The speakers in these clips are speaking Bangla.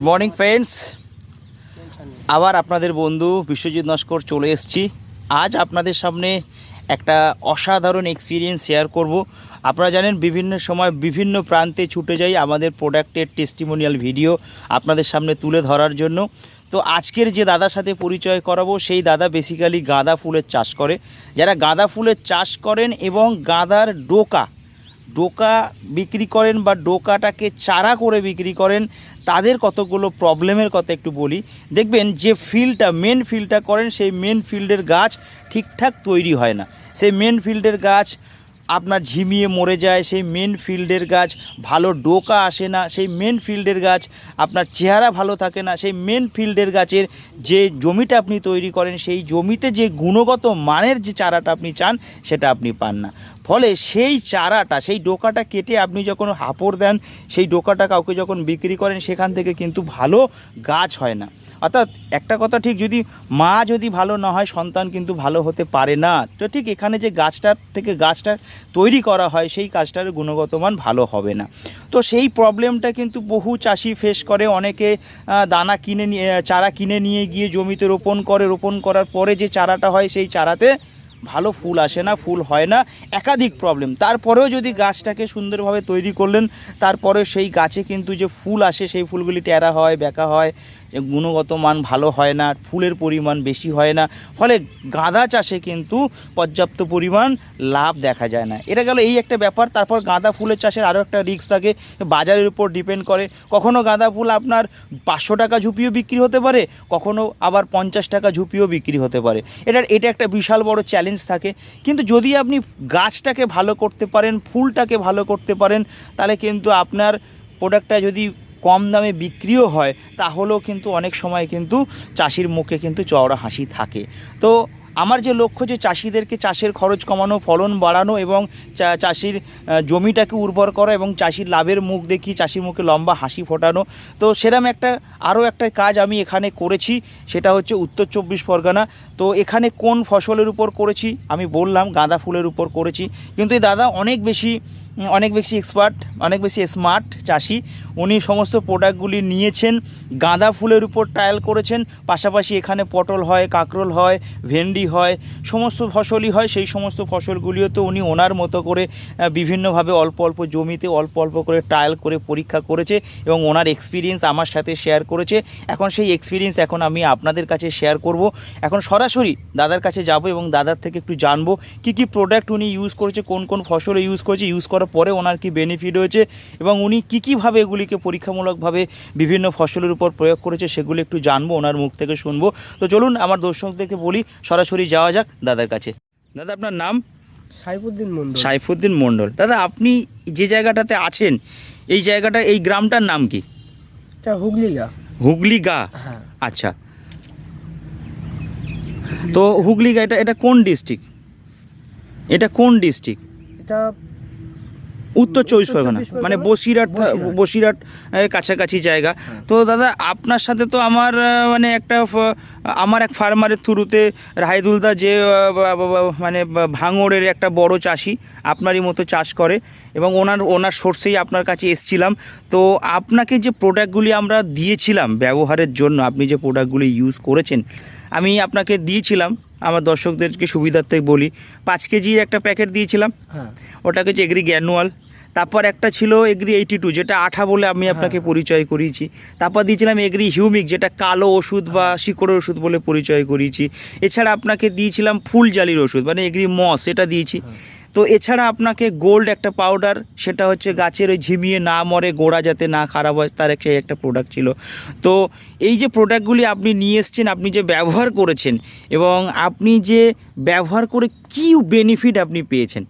মর্নিং ফ্রেন্ডস, আবার আপনাদের বন্ধু বিশ্বজিৎ নস্কর চলে এসেছি। আজ আপনাদের সামনে একটা অসাধারণ এক্সপিরিয়েন্স শেয়ার করব। আপনারা জানেন, বিভিন্ন সময় বিভিন্ন প্রান্তে ছুটে যাই আমাদের প্রোডাক্টের টেস্টিমোনিয়াল ভিডিও আপনাদের সামনে তুলে ধরার জন্য। তো আজকের যে দাদার সাথে পরিচয় করাবো, সেই দাদা বেসিক্যালি গাঁদা ফুলের চাষ করে। যারা গাঁদা ফুলের চাষ করেন এবং গাঁদার ডোকা ডোকা বিক্রি করেন বা ডোকাটাকে চারা করে বিক্রি করেন, তাদের কতগুলো প্রবলেমের কথা একটু বলি। দেখবেন যে ফিল্ডটা মেন ফিল্ডটা করেন, সেই মেন ফিল্ডের গাছ ঠিকঠাক তৈরি হয় না। সেই মেন ফিল্ডের গাছ আপনার ঝিমিয়ে মরে যায়, সেই মেন ফিল্ডের গাছ ভালো ডোকা আসে না, সেই মেন ফিল্ডের গাছ আপনার চেহারা ভালো থাকে না, সেই মেন ফিল্ডের গাছের যে জমিটা আপনি তৈরি করেন, সেই জমিতে যে গুণগত মানের যে চারাটা আপনি চান, সেটা আপনি পান না। ফলে সেই চারাটা, সেই ডোকাটা কেটে আপনি যখন হাঁপড় দেন, সেই ডোকাটা কাউকে যখন বিক্রি করেন, সেখান থেকে কিন্তু ভালো গাছ হয় না। অর্থাৎ একটা কথা ঠিক, যদি মা যদি ভালো না হয়, সন্তান কিন্তু ভালো হতে পারে না। তো ঠিক এখানে যে গাছটার থেকে গাছটা তৈরি করা হয়, সেই গাছটার গুণগত মান ভালো হবে না। তো সেই প্রবলেমটা কিন্তু বহু চাষি ফেস করে। অনেকে দানা কিনে নিয়ে, চারা কিনে নিয়ে গিয়ে জমিতে রোপণ করে। রোপণ করার পরে যে চারাটা হয়, সেই চারাতে ভালো ফুল আসে না, ফুল হয় না, একাধিক প্রবলেম তারপরেও যদি গাছটাকে সুন্দরভাবে তৈরি করলেন তারপরে সেই গাছে কিন্তু যে ফুল আসে, সেই ফুলগুলি টেরা হয় বেঁকা হয় গুণগত মান ভালো হয় না, ফুলের পরিমাণ বেশি হয় না, ফলে গাঁদা চাষে কিন্তু পর্যাপ্ত পরিমাণ লাভ দেখা যায় না। এটা গেল এই একটা ব্যাপার, তারপর গাঁদা ফুলের চাষের আরও একটা রিস্ক থাকে, বাজারের উপর ডিপেন্ড করে। কখনো গাঁদা ফুল আপনার পাঁচশো টাকা ঝুপিও বিক্রি হতে পারে, কখনো আবার পঞ্চাশ টাকা ঝুপিও বিক্রি হতে পারে। এটার, এটা একটা বিশাল বড় চ্যালেঞ্জ থাকে। কিন্তু যদি আপনি গাছটাকে ভালো করতে পারেন, ফুলটাকে ভালো করতে পারেন, তাহলে কিন্তু আপনার প্রোডাক্টটা যদি কম দামে বিক্রিও হয় তাহলেও কিন্তু অনেক সময় কিন্তু চাষির মুখে কিন্তু চওড়া হাসি থাকে। তো আমার যে লক্ষ্য যে চাষিদেরকে চাষের খরচ কমানো, ফলন বাড়ানো এবং চাষির জমিটাকে উর্বর করা এবং চাষির লাভের মুখ দেখি চাষির মুখে লম্বা হাসি ফোটানো, তো সেরকম একটা, আরও একটা কাজ আমি এখানে করেছি, সেটা হচ্ছে উত্তর চব্বিশ পরগনা। তো এখানে কোন ফসলের উপর করেছি আমি বললাম, গাঁদা ফুলের উপর করেছি। কিন্তু এই দাদা অনেক বেশি অনেক বেশি এক্সপার্ট অনেক বেশি স্মার্ট চাষি। উনি সমস্ত প্রোডাক্টগুলি নিয়েছেন, গাঁদা ফুলের উপর ট্রায়াল করেছেন, পাশাপাশি এখানে পটল হয়, কাঁকরোল হয়, ভেন্ডি হয়, সমস্ত ফসলই হয়। সেই সমস্ত ফসলগুলিও তো উনি ওনার মতো করে বিভিন্নভাবে অল্প অল্প জমিতে অল্প অল্প করে ট্রায়াল করে পরীক্ষা করেছে এবং ওনার এক্সপিরিয়েন্স আমার সাথে শেয়ার করেছে। এখন সেই এক্সপিরিয়েন্স এখন আমি আপনাদের কাছে শেয়ার করব। এখন সরাসরি দাদার কাছে যাব এবং দাদার থেকে একটু জানব, কি কি প্রোডাক্ট উনি ইউজ করেছে, কোন কোন ফসলে ইউজ করেছে ইউজ করার পরে ওনার কি বেনিফিট হয়েছে এবং উনি কী কীভাবে এগুলিকে পরীক্ষামূলকভাবে বিভিন্ন ফসলের উপর প্রয়োগ করেছে সেগুলো একটু জানব ওনার মুখ থেকে শুনব। তো চলুন আমার দর্শকদেরকে বলি সরাসরি যাওয়া যাক দাদার কাছে। দাদা আপনার নাম? সাইফুদ্দিন মন্ডল সাইফুদ্দিন মণ্ডল। দাদা আপনি যে জায়গাটাতে আছেন এই জায়গাটা এই গ্রামটার নাম কি? হুগলি গা। হুগলি গা? হ্যাঁ। আচ্ছা। তো হুগলি গা এটা এটা কোন ডিস্ট্রিক্ট এটা কোন ডিস্ট্রিক্ট এটা উত্তর চব্বিশ পরগনা মানে বসিরহাট বসিরহাট। কাছাকাছি জায়গা। তো দাদা আপনার সাথে তো আমার মানে একটা আমার এক ফার্মারের থ্রুতে রাহিদুলদা যে মানে ভাঙড়ের একটা বড় চাষি আপনারই মতো চাষ করে এবং ওনার ওনার সোর্সেই আপনার কাছে এসছিলাম। তো আপনাকে যে প্রোডাক্টগুলি আমরা দিয়েছিলাম ব্যবহারের জন্য আপনি যে প্রোডাক্টগুলি ইউজ করেছেন আমি আপনাকে দিয়েছিলাম আমার দর্শকদেরকে সুবিধার্থে বলি পাঁচ কেজির একটা প্যাকেট দিয়েছিলাম। হ্যাঁ। ওটাকে হচ্ছে এগ্রি গ্যানুয়াল তারপর একটা ছিল এগ্রি এইটি টু যেটা আঠা বলে আমি আপনাকে পরিচয় করিয়েছি। তারপর দিয়েছিলাম এগ্রি হিউমিক যেটা কালো ওষুধ বা শিকড়ের ওষুধ বলে পরিচয় করিয়েছি। এছাড়া আপনাকে দিয়েছিলাম ফুল জালির ওষুধ মানে এগ্রি মস সেটা দিয়েছি। তো এছাড়া আপনাকে গোল্ড একটা পাউডার সেটা হচ্ছে গাছের ওই ঝিমিয়ে না মরে গোড়া যাতে না খারাপ হয় তার একটা একটা প্রোডাক্ট ছিল। তো এই যে প্রোডাক্টগুলি আপনি নিয়ে এসছেন আপনি যে ব্যবহার করেছেন এবং আপনি যে ব্যবহার করে কি বেনিফিট আপনি পেয়েছেন?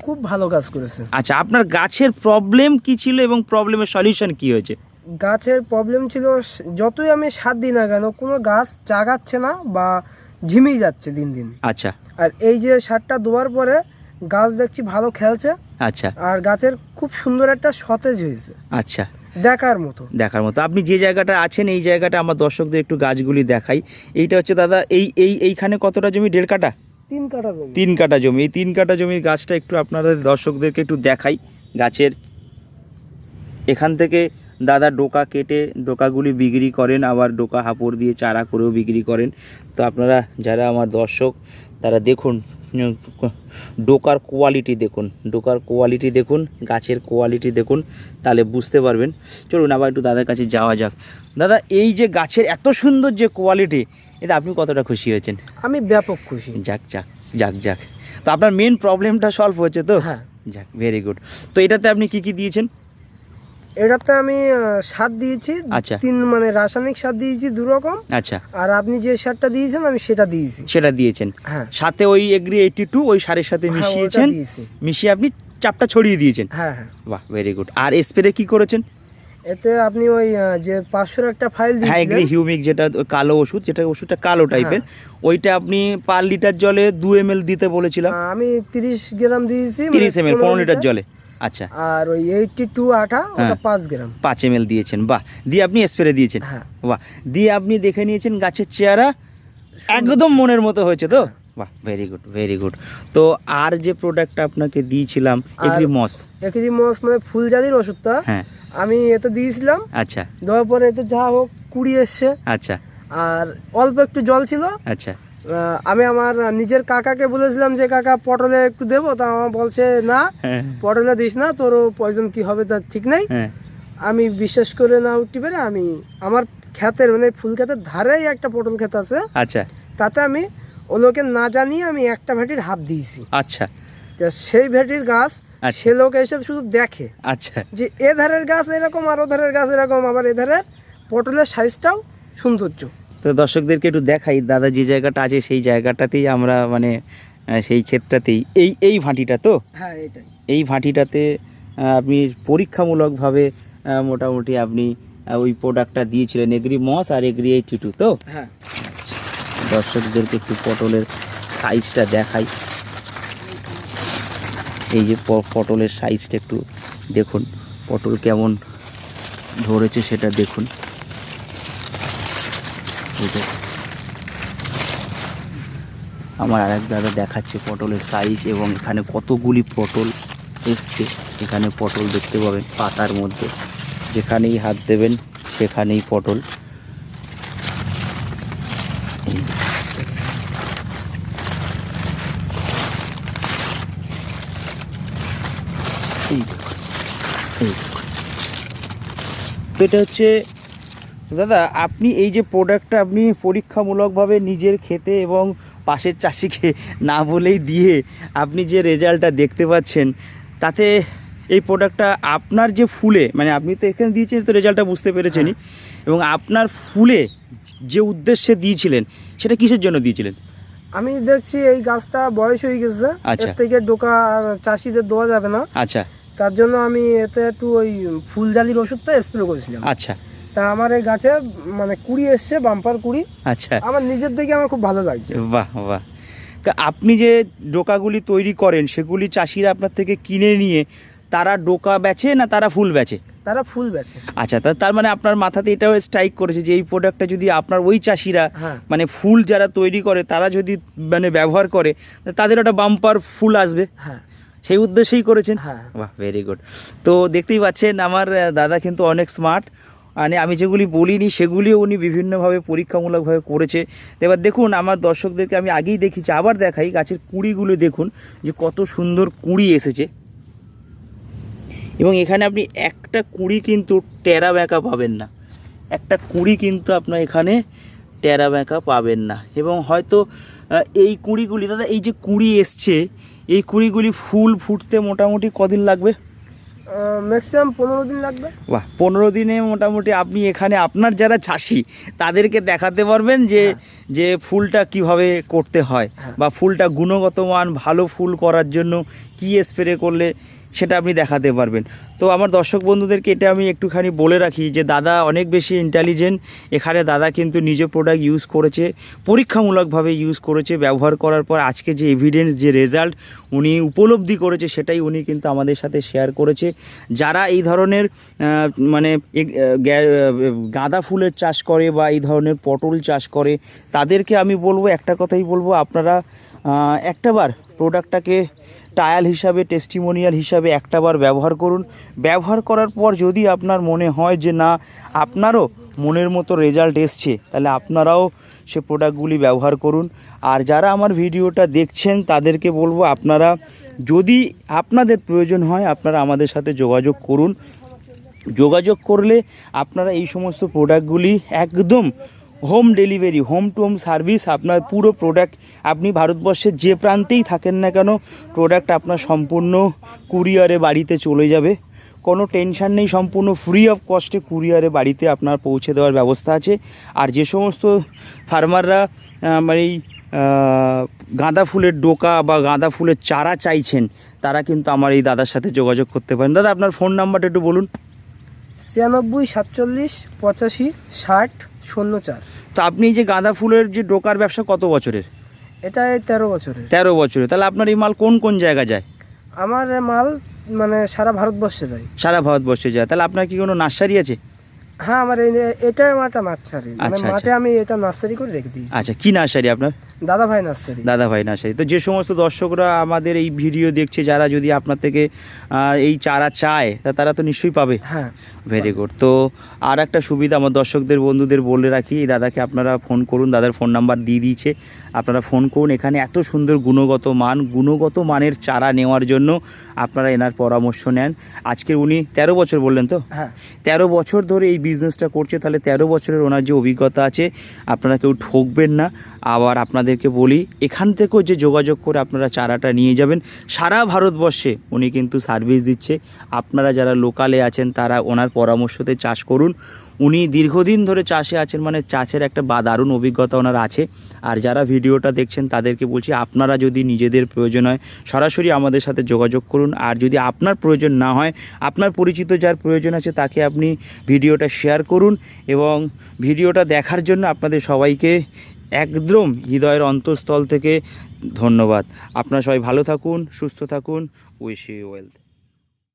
খুব ভালো কাজ করেছে আচ্ছা আপনার গাছের প্রবলেম কি ছিল এবং প্রবলেমের সলিউশন কি হয়েছে? গাছের প্রবলেম ছিল যতই আমি সাত দিই না কেন কোনো গাছ জাগাচ্ছে না বা ঝিমিয়ে যাচ্ছে দিন দিন। আচ্ছা। আর এই যে সারটা দেওয়ার পরে গাছ দেখছি ভালো খেলছে। আচ্ছা। আর গাছের খুব সুন্দর একটা সতেজ হয়েছে। আচ্ছা। দেখার মতো। দেখার মতো। আপনি যে জায়গাটা আছেন এই জায়গাটা আমার দর্শকদের একটু গাছগুলি দেখাই। এইটা হচ্ছে দাদা এই এই এইখানে কতটা জমি? দেড় কাটা তিন কাটা জমি। তিন জমি। এই তিন কাটা জমির গাছটা একটু আপনাদের দর্শকদেরকে একটু দেখাই। গাছের এখান থেকে দাদা ডোকা কেটে ডোকাগুলি বিক্রি করেন, আবার ডোকা হাঁপড় দিয়ে চারা করেও বিক্রি করেন। তো আপনারা যারা আমার দর্শক, তারা দেখুন ডোকার কোয়ালিটি দেখুন, ডোকার কোয়ালিটি দেখুন, গাছের কোয়ালিটি দেখুন, তাহলে বুঝতে পারবেন। চলুন, আবার একটু দাদার কাছে যাওয়া যাক। দাদা, এই যে গাছের এত সুন্দর যে কোয়ালিটি এটা আপনি কতটা খুশি হয়েছেন? আমি ব্যাপক খুশি। যাক যাক যাক যাক। তো আপনার মেন প্রবলেমটা সলভ হয়েছে তো? হ্যাঁ। যাক ভেরি গুড তো এটাতে আপনি কি কি দিয়েছেন? এটাতে আমি সার দিয়েছি। আচ্ছা। তিন মানে রাসায়নিক সার দিয়েছি দু রকম আচ্ছা। আর আপনি যে সারটা দিয়েছেন আমি সেটা দিয়েছি। সেটা দিয়েছেন। হ্যাঁ। সাথে ওই এগ্রি এইটি টু ওই সারের সাথে হ্যাঁ, মিশিয়েছেন। মিশিয়ে আপনি চাপটা ছড়িয়ে দিয়েছেন। হ্যাঁ হ্যাঁ। বাহ ভেরি গুড আর স্প্রে কি করেছেন? এতে আপনি ওই যে পাঁচশোর একটা ফাইল হ্যাঁ দিয়েছিলেন হিউমিক যেটা কালো ওষুধ যেটা ওষুধটা কালো টাইপের ওইটা আপনি পার লিটার জলে দু এম এল দিতে বলেছিলাম। আমি তিরিশ গ্রাম দিয়েছি মানে তিরিশ এম এল পনেরো লিটার। জলে। আচ্ছা। আর ওই এইটটি টু আঠা ওটা হ্যাঁ। পাঁচ গ্রাম। পাঁচ এম দিয়েছেন বাহ। দিয়ে আপনি স্প্রে দিয়েছেন। হ্যাঁ। বাহ। দিয়ে আপনি দেখে নিয়েছেন গাছের চেহারা একদম মনের মতো হয়েছে তো? বাহ ভেরি গুড ভেরি গুড তো আর যে প্রোডাক্টটা আপনাকে দিয়েছিলাম এগ্রি মস একই মস মানে ফুলজালির ওষুধটা হ্যাঁ। আমি এতে দিয়েছিলাম। আচ্ছা। দেওয়ার পরে এতে যা হোক কুড়ি এসছে। আচ্ছা। আর অল্প একটু জল ছিল। আচ্ছা। আমি আমার নিজের কাকাকে বলেছিলাম যে কাকা পটলে একটু দেবো? তা আমার বলছে না হ্যাঁ। পটলে দিস না তোরও পয়জন কি হবে তার ঠিক নেই। হ্যাঁ। আমি বিশ্বাস করে না উঠতে পারে আমি আমার ক্ষেতের মানে ফুল ক্ষেতের ধারেই একটা পটল ক্ষেত আছে। আচ্ছা। তাতে আমি ওলোকে না জানিয়ে আমি একটা ভেটির হাফ দিয়েছি। আচ্ছা। যে সেই ভেটির গাছ। সে লোক এসে শুধু দেখে আচ্ছা। যে এ ধারের গাছ এরকম আর ও ধারের গাছ এরকম আবার এ ধারের পটলের সাইজটাও সৌন্দর্য। তো দর্শকদেরকে একটু দেখাই দাদা যে জায়গাটা আছে সেই জায়গাটাতেই আমরা মানে সেই ক্ষেত্রটাতেই এই এই ভাঁটিটা তো? হ্যাঁ এটাই। এই ভাঁটিটাতে আপনি পরীক্ষামূলকভাবে মোটামুটি আপনি ওই প্রোডাক্টটা দিয়েছিলেন এগ্রি মস আর এগ্রি এই টু তো? হ্যাঁ। দর্শকদেরকে একটু পটলের সাইজটা দেখাই। এই যে পটলের সাইজটা একটু দেখুন, পটল কেমন ধরেছে সেটা দেখুন। আমার আরেক দাদা দেখাচ্ছে পটলের সাইজ এবং এখানে কতগুলি পটল এসছে। এখানে পটল দেখতে পাবেন পাতার মধ্যে। যেখানেই হাত দেবেন সেখানেই পটল। এই এই তো এটা হচ্ছে দাদা আপনি এই যে প্রোডাক্টটা আপনি পরীক্ষামূলকভাবে নিজের খেতে এবং পাশের চাষিকে না বলেই দিয়ে আপনি যে রেজাল্টটা দেখতে পাচ্ছেন তাতে এই প্রোডাক্টটা আপনার যে ফুলে মানে আপনি তো এখানে দিয়েছেন তো রেজাল্টটা বুঝতে পেরেছেনই এবং আপনার ফুলে যে উদ্দেশ্যে দিয়েছিলেন সেটা কিসের জন্য দিয়েছিলেন? আমি দেখছি এই গাছটা বয়স হয়ে গেছে আচ্ছা। এর থেকে ডোকা চাষিদের দেওয়া যাবে না। আচ্ছা। তার জন্য আমি এতে একটু ওই ফুলজালির ওষুধটা স্প্রে করেছিলাম। আচ্ছা। তা আমার এই গাছে মানে কুড়ি এসছে বাম্পার কুড়ি। আচ্ছা। আমার নিজের দিকে আমার খুব ভালো লাগছে। বাহ বাহ। তা আপনি যে ডোকাগুলি তৈরি করেন সেগুলি চাষিরা আপনার থেকে কিনে নিয়ে তারা ডোকা বেচে না তারা ফুল বেচে? তারা ফুল বেচে। আচ্ছা তা তার মানে আপনার মাথাতে এটাও স্ট্রাইক করেছে যে এই প্রোডাক্টটা যদি আপনার ওই চাষিরা হ্যাঁ। মানে ফুল যারা তৈরি করে তারা যদি মানে ব্যবহার করে তাদের একটা বাম্পার ফুল আসবে? হ্যাঁ। সেই উদ্দেশ্যেই করেছেন? হ্যাঁ। বাহ ভেরি গুড তো দেখতেই পাচ্ছেন আমার দাদা কিন্তু অনেক স্মার্ট মানে আমি যেগুলি বলিনি সেগুলিও উনি বিভিন্নভাবে পরীক্ষামূলকভাবে করেছে। এবার দেখুন আমার দর্শকদেরকে আমি আগেই দেখিয়েছি আবার দেখাই গাছের কুঁড়িগুলো দেখুন যে কত সুন্দর কুঁড়ি এসেছে। এবং এখানে আপনি একটা কুঁড়ি কিন্তু টেরা ব্যাঁকা পাবেন না। একটা কুঁড়ি কিন্তু আপনার এখানে টেরা ব্যাঁকা পাবেন না। এবং হয়তো এই কুঁড়িগুলি দাদা এই যে কুঁড়ি এসছে এই কুড়িগুলি ফুল ফুটতে মোটামুটি কদিন লাগবে? ম্যাক্সিমাম পনেরো দিন লাগবে। বাহ পনেরো দিনে মোটামুটি আপনি এখানে আপনার যারা চাষি তাদেরকে দেখাতে পারবেন যে যে ফুলটা কীভাবে করতে হয় হ্যাঁ। বা ফুলটা গুণগত মান ভালো ফুল করার জন্য কি স্প্রে করলে সেটা আপনি দেখাতে পারবেন। তো আমার দর্শক বন্ধুদেরকে এটা আমি একটুখানি বলে রাখি যে, দাদা অনেক বেশি ইন্টেলিজেন্ট এখানে দাদা কিন্তু নিজে প্রোডাক্ট ইউজ করেছে, পরীক্ষামূলকভাবে ইউজ করেছে, ব্যবহার করার পর আজকে যে এভিডেন্স যে রেজাল্ট উনি উপলব্ধি করেছে, সেটাই উনি কিন্তু আমাদের সাথে শেয়ার করেছে। যারা এই ধরনের মানে গাঁদা ফুলের চাষ করে বা এই ধরনের পটল চাষ করে, তাদেরকে আমি বলব, একটা কথাই বলব, আপনারা একটাবার প্রোডাক্টটাকে ট্রায়াল হিসাবে টেস্টিমোনিয়াল হিসাবে একটাবার ব্যবহার করুন। ব্যবহার করার পর যদি আপনার মনে হয় যে না, আপনারও মনের মতো রেজাল্ট এসছে, তাহলে আপনারাও সে প্রোডাক্টগুলি ব্যবহার করুন। আর যারা আমার ভিডিওটা দেখছেন, তাদেরকে বলব আপনারা যদি আপনাদের প্রয়োজন হয়, আপনারা আমাদের সাথে যোগাযোগ করুন। যোগাযোগ করলে আপনারা এই সমস্ত প্রোডাক্টগুলি একদম home delivery home to home service আপনার পুরো প্রোডাক্ট আপনি ভারতবর্ষের যে প্রান্তেই থাকেন না কেন প্রোডাক্ট আপনার সম্পূর্ণ কুরিয়ারে বাড়িতে চলে যাবে। কোনো টেনশন নেই, সম্পূর্ণ ফ্রি অফ কস্টে কুরিয়ারে বাড়িতে আপনার পৌঁছে দেওয়ার ব্যবস্থা আছে। আর যে সমস্ত ফার্মাররা মানে গাঁদা ফুলের ডোকা বা গাঁদা ফুলের চারা চাইছেন, তারা কিন্তু আমার এই দাদার সাথে যোগাযোগ করতে পারেন। দাদা, আপনার ফোন নাম্বারটা একটু বলুন। ছিয়ানব্বই সাতচল্লিশ পঁচাশি ষাট শূন্য চার। তো আপনি যে গাঁদা ফুলের যে ডোকার ব্যবসা কত বছরের? এটা এই তেরো বছরের। তেরো বছরে তাহলে আপনার এই মাল কোন কোন জায়গা যায়? আমার মাল মানে সারা ভারতবর্ষে যায়। সারা ভারতবর্ষে যায়। তাহলে আপনার কি কোনো নার্সারি আছে? হ্যাঁ আমার এই এটাই আমার একটা নার্সারি। মানে আচ্ছা, আচ্ছা। মাঠে আমি এটা নার্সারি করে রেখে দিই আচ্ছা কি নার্সারি আপনার? দাদা ভাই নার্সারি। দাদা ভাই নার্সারি। তো যে সমস্ত দর্শকরা আমাদের এই ভিডিও দেখছে যারা যদি আপনার থেকে এই চারা চায় তা তারা তো নিশ্চয়ই পাবে। হ্যাঁ। ভেরি গুড তো আর একটা সুবিধা আমার দর্শকদের বন্ধুদের বলে রাখি এই দাদাকে আপনারা ফোন করুন দাদার ফোন নাম্বার দিয়ে দিয়েছে। আপনারা ফোন করুন এখানে এত সুন্দর গুণগত মান গুণগত মানের চারা নেওয়ার জন্য আপনারা এনার পরামর্শ নেন। আজকে উনি তেরো বছর বললেন তো? হ্যাঁ। তেরো বছর ধরে এই বিজনেসটা করছে তাহলে তেরো বছরের ওনার যে অভিজ্ঞতা আছে আপনারা কেউ ঠকবেন না। আবার আপনাদেরকে বলি, এখান থেকেও যে যোগাযোগ করে আপনারা চারাটা নিয়ে যাবেন, সারা ভারতবর্ষে উনি কিন্তু সার্ভিস দিচ্ছে। আপনারা যারা লোকালে আছেন, তারা ওনার পরামর্শতে চাষ করুন। উনি দীর্ঘদিন ধরে চাষে আছেন মানে চাষের একটা বা দারুণ অভিজ্ঞতা ওনার আছে। আর যারা ভিডিওটা দেখছেন, তাদেরকে বলছি, আপনারা যদি নিজেদের প্রয়োজন হয়, সরাসরি আমাদের সাথে যোগাযোগ করুন। আর যদি আপনার প্রয়োজন না হয়, আপনার পরিচিত যার প্রয়োজন আছে, তাকে আপনি ভিডিওটা শেয়ার করুন এবং ভিডিওটা দেখার জন্য আপনাদের সবাইকে একদম হৃদয়ের অন্তঃস্থল থেকে ধন্যবাদ। আপনারা সবাই ভালো থাকুন সুস্থ থাকুন। Wish you wealth.